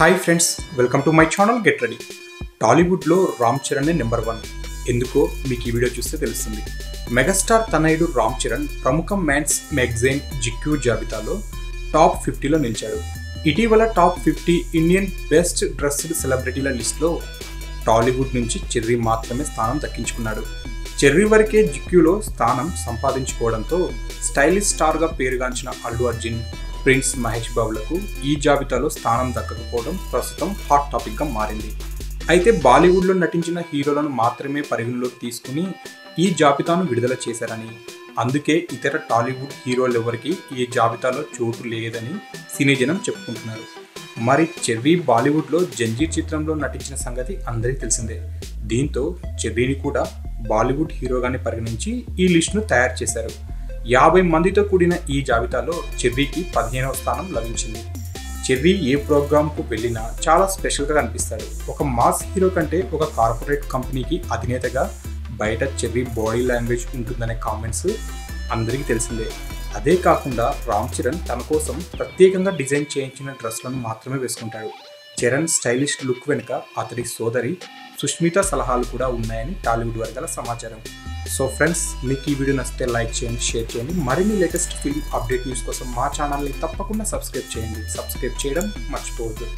Hi friends welcome to my channel get ready టాలీవుడ్లో Ram Charan number one ఎందుకో మీకు ఈ వీడియో చూస్తే తెలుస్తుంది. మెగాస్టార్ తనయుడు రామ్ చరణ్ ప్రముఖ మ్యాన్స్ మ్యాగజైన్ జిక్యూ జాబితాలో టాప్ ఫిఫ్టీలో నిలిచాడు. ఇటీవల top fifty Indian best dressed సెలబ్రిటీల లిస్ట్లో టాలీవుడ్ నుంచి చెర్రీ మాత్రమే స్థానం దక్కించుకున్నాడు. చెర్రీ వరకే జిక్యూలో స్థానం సంపాదించుకోవడంతో స్టైలిష్ స్టార్గా పేరుగాంచిన అల్లు అర్జున్ ప్రిన్స్ మహేష్ బాబులకు ఈ జాబితాలో స్థానం దక్కకపోవడం ప్రస్తుతం హాట్ టాపిక్గా మారింది. అయితే బాలీవుడ్లో నటించిన హీరోలను మాత్రమే పరిగణలోకి తీసుకుని ఈ జాబితాను విడుదల చేశారని అందుకే ఇతర టాలీవుడ్ హీరోలెవరికి ఈ జాబితాలో చోటు లేదని సినీజనం చెప్పుకుంటున్నారు. మరి చెర్రీ బాలీవుడ్లో జంజీర్ చిత్రంలో నటించిన సంగతి అందరికీ తెలిసిందే. దీంతో చెర్రీని కూడా బాలీవుడ్ హీరోగానే పరిగణించి ఈ లిస్టును తయారు చేశారు. యాభై మందితో కూడిన ఈ జాబితాలో చెర్రీకి పదిహేనవ స్థానం లభించింది. చెర్రీ ఏ ప్రోగ్రామ్కు వెళ్ళినా చాలా స్పెషల్గా కనిపిస్తాడు. ఒక మాస్ హీరో కంటే ఒక కార్పొరేట్ కంపెనీకి అధినేతగా బయట చెర్రీ బాడీ లాంగ్వేజ్ ఉంటుందనే కామెంట్స్ అందరికీ తెలిసిందే. అదే కాకుండా రామ్ చరణ్ తన కోసం ప్రత్యేకంగా డిజైన్ చేయించిన డ్రెస్లను మాత్రమే వేసుకుంటాడు. చరణ్ స్టైలిష్ లుక్ వెనుక అతడి సోదరి సుష్మిత సలహాలు కూడా ఉన్నాయని టాలీవుడ్ వర్గాల సమాచారం. సో ఫ్రెండ్స్ మీకు ఈ వీడియో నచ్చితే లైక్ చేయండి షేర్ చేయండి. మరిన్ని లేటెస్ట్ ఫిల్మ్ అప్డేట్ న్యూస్ కోసం మా ఛానల్ని తప్పకుండా సబ్స్క్రైబ్ చేయండి. సబ్స్క్రైబ్ చేయడం మర్చిపోవద్దు.